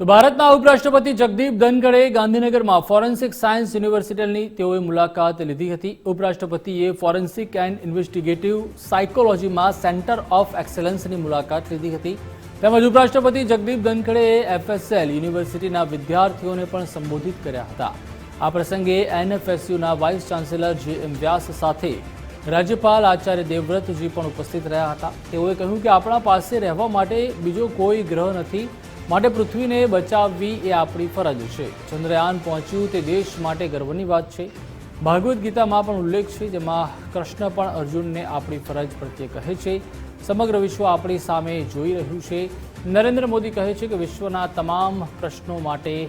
તો ભારતના ઉપરાષ્ટ્રપતિ જગદીપ ધનકડે ગાંધીનગરમાં ફોરેન્સિક સાયન્સ યુનિવર્સિટીની તેઓએ મુલાકાત લીધી હતી. ઉપરાષ્ટ્રપતિએ ફોરેન્સિક એન્ડ ઇન્વેસ્ટિગેટિવ સાયકોલોજીમાં સેન્ટર ઓફ એક્સેલન્સની મુલાકાત લીધી હતી. તેમજ ઉપરાષ્ટ્રપતિ જગદીપ ધનખડેએ એફએસએલ યુનિવર્સિટીના વિદ્યાર્થીઓને પણ સંબોધિત કર્યા હતા. આ પ્રસંગે એનએફએસયુના વાઇસ ચાન્સેલર જે એમ વ્યાસ સાથે રાજ્યપાલ આચાર્ય દેવવ્રતજી પણ ઉપસ્થિત રહ્યા હતા. તેઓએ કહ્યું કે આપણા પાસે રહેવા માટે બીજો કોઈ ગ્રહ નથી. માટે પૃથ્વીને બચાવવી એ આપણી ફરજ છે. ચંદ્રયાન પહોંચ્યું તે દેશ માટે ગર્વની વાત છે. ભાગવદ્ ગીતામાં પણ ઉલ્લેખ છે જેમાં કૃષ્ણ પણ અર્જુનને આપણી ફરજ પ્રત્યે કહે છે. સમગ્ર વિશ્વ આપણી સામે જોઈ રહ્યું છે. નરેન્દ્ર મોદી કહે છે કે વિશ્વના તમામ પ્રશ્નો માટે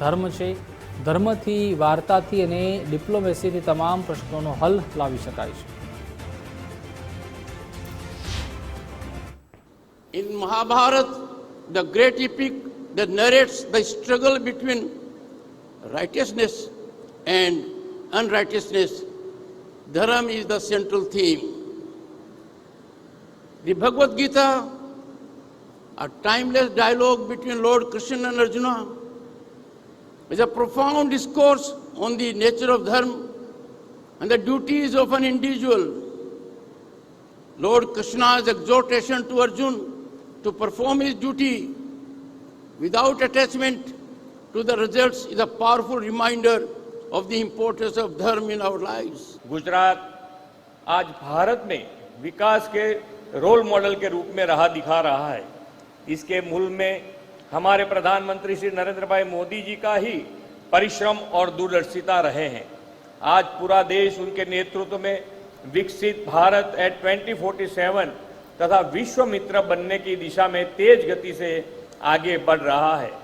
ધર્મ છે. ધર્મથી વાર્તાથી અને ડિપ્લોમેસીથી તમામ પ્રશ્નોનો હલ લાવી શકાય છે. In Mahabharata, the great epic that narrates the struggle between righteousness and unrighteousness, Dharam is the central theme. The Bhagavad Gita, a timeless dialogue between Lord Krishna and Arjuna, is a profound discourse on the nature of Dharma and the duties of an individual Lord Krishna's exhortation to Arjun to perform his duty without attachment to the results is a powerful reminder of the importance of dharma in our lives. Gujarat आज भारत में विकास के role model के रूप में रहा दिखा रहा है इसके मूल में हमारे प्रधानमंत्री श्री नरेंद्र भाई मोदी जी का ही परिश्रम और दूरदर्शिता रहे हैं आज पूरा देश उनके नेतृत्व में विकसित भारत एट 2047 तथा विश्व मित्र बनने की दिशा में तेज गति से आगे बढ़ रहा है